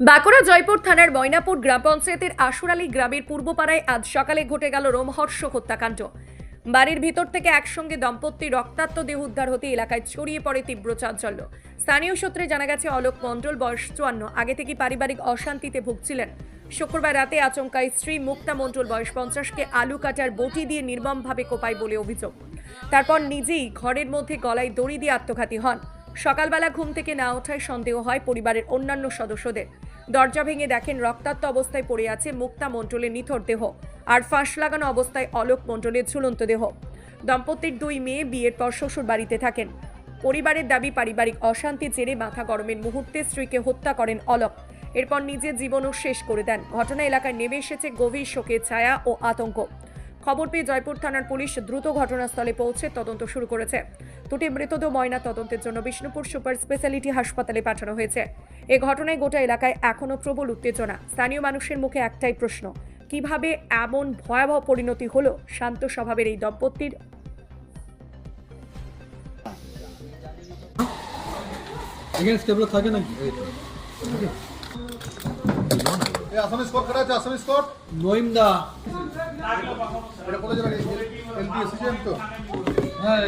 বাঁকুড়া জয়পুর থানার ময়নাপুর গ্রাম পঞ্চায়েতের আশুরালী গ্রামের পূর্বপাড়ায় আজ সকালে ঘটে গেল রোমহর্ষ হত্যাকাণ্ড। বাড়ির ভিতর থেকে একসঙ্গে দম্পতি রক্তাক্ত দেহ উদ্ধার হতে এলাকায় ছড়িয়ে পড়ে তীব্র চাঞ্চল্য। স্থানীয় সূত্রে জানা গেছে, অলোক মণ্ডল, বয়স চুয়ান্ন, আগে থেকে পারিবারিক অশান্তিতে ভুগছিলেন। শুক্রবার রাতে আচমকায় স্ত্রী মুক্তা মণ্ডল, বয়স পঞ্চাশকে আলু কাটার বটি দিয়ে নির্মমভাবে কোপায় বলে অভিযোগ। তারপর নিজেই ঘরের মধ্যে গলায় দড়ি দিয়ে আত্মঘাতী হন। সকালবেলা ঘুম থেকে না ওঠায় সন্দেহ হয় পরিবারের অন্যান্য সদস্যদের। দরজা ভেঙে দেখেন রক্তাক্ত অবস্থায় পড়ে আছে মুক্তা মণ্ডলের নিথর দেহ আর ফাঁস লাগানো অবস্থায় অলোক মণ্ডলের ঝুলন্ত দেহ। দম্পতির দুই মেয়ে বিয়ের পর শ্বশুর বাড়িতে থাকেন। পরিবারের দাবি, পারিবারিক অশান্তি জেরে মাথা গরমের মুহূর্তে স্ত্রীকে হত্যা করেন অলোক। এরপর নিজের জীবনও শেষ করে দেন। ঘটনা এলাকায় নেমে এসেছে গভীর শোকের ছায়া ও আতঙ্ক। খবর পেয়ে জয়পুর থানার পুলিশ দ্রুত ঘটনাস্থলে পৌঁছে তদন্ত শুরু করেছে। দুটি মৃতদেহ ময়না তদন্তের জন্য বিষ্ণুপুর সুপার স্পেশালিটি হাসপাতালে পাঠানো হয়েছে। এ ঘটনায় গোটা এলাকায় এখনও প্রবল উত্তেজনা। স্থানীয় মানুষের মুখে একটাই প্রশ্ন কীভাবে এমন ভয়াবহ পরিণতি হলো? শান্ত স্বভাবের এই দম্পতির থাকে নাকি? এই আসামি স্কোর করা আছে? আসামি স্কোর নইম দা এটা যাবে এলপি এসেছেন তো? হ্যাঁ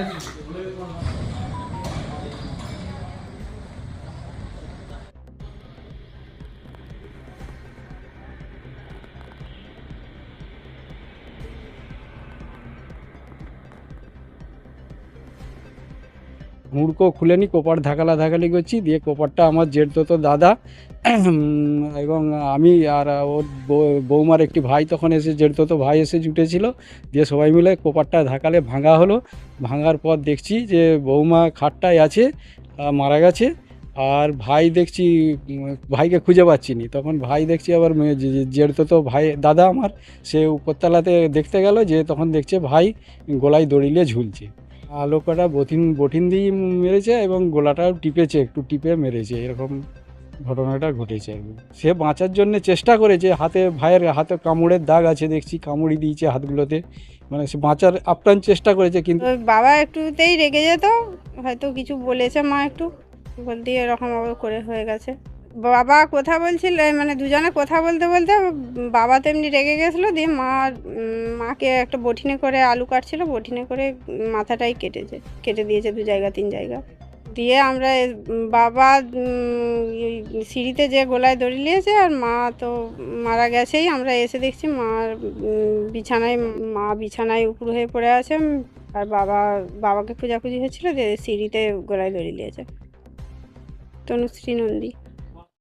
মুড়কো খুলেনি কোপার ধাকালা ধাকালি করছি, দিয়ে কোপারটা আমার জেঠ তো দাদা। এবং আমি আর ওর বৌমার একটি ভাই তখন এসে জেঠ তো ভাই এসে জুটেছিল, দিয়ে সবাই মিলে কোপারটা ধাকালে ভাঙা হলো। ভাঙার পর দেখছি যে বৌমা খাটটায় আছে মারা গেছে। আর ভাই দেখছি, ভাইকে খুঁজে পাচ্ছি নি। তখন ভাই দেখছি আবার জেঠ তো ভাই, দাদা আমার, সে উপরতলাতে দেখতে গেল যে তখন দেখছে ভাই গলায় দড়িলে ঝুলছে। আলোকাটা বঠিন বঠিন দিয়ে মেরেছে এবং গোলাটাও টিপেছে, একটু টিপে মেরেছে, এরকম ঘটনাটা ঘটেছে সে বাঁচার জন্য চেষ্টা করেছে, হাতে ভাইয়ের হাতে কামড়ের দাগ আছে, দেখছি কামড়ি দিয়েছে হাতগুলোতে মানে সে বাঁচার আপ্রাণ চেষ্টা করেছে, কিন্তু বাবা একটুতেই রেগে যেত, হয়তো কিছু বলেছে মা একটু, বলতে এরকম করে হয়ে গেছে। বাবা কথা বলছিল মানে দুজনে কথা বলতে বলতে বাবা তো এমনি রেগে গেছিল, দিয়ে মা মাকে একটা বঠিনে করে আলু কাটছিল বঠিনে করে মাথাটাই কেটেছে, কেটে দিয়েছে দু জায়গা, তিন জায়গা। দিয়ে আমরা বাবা সিঁড়িতে যে গোলায় দড়ি নিয়েছে, আর মা তো মারা গেছেই, আমরা এসে দেখছি মার বিছানায়, মা বিছানায় উপর হয়ে পড়ে আছে আর বাবা, বাবাকে খোঁজাখুঁজি হচ্ছিল যে সিঁড়িতে গোলায় দড়ি নিয়েছে। তনুশ্রী নন্দী।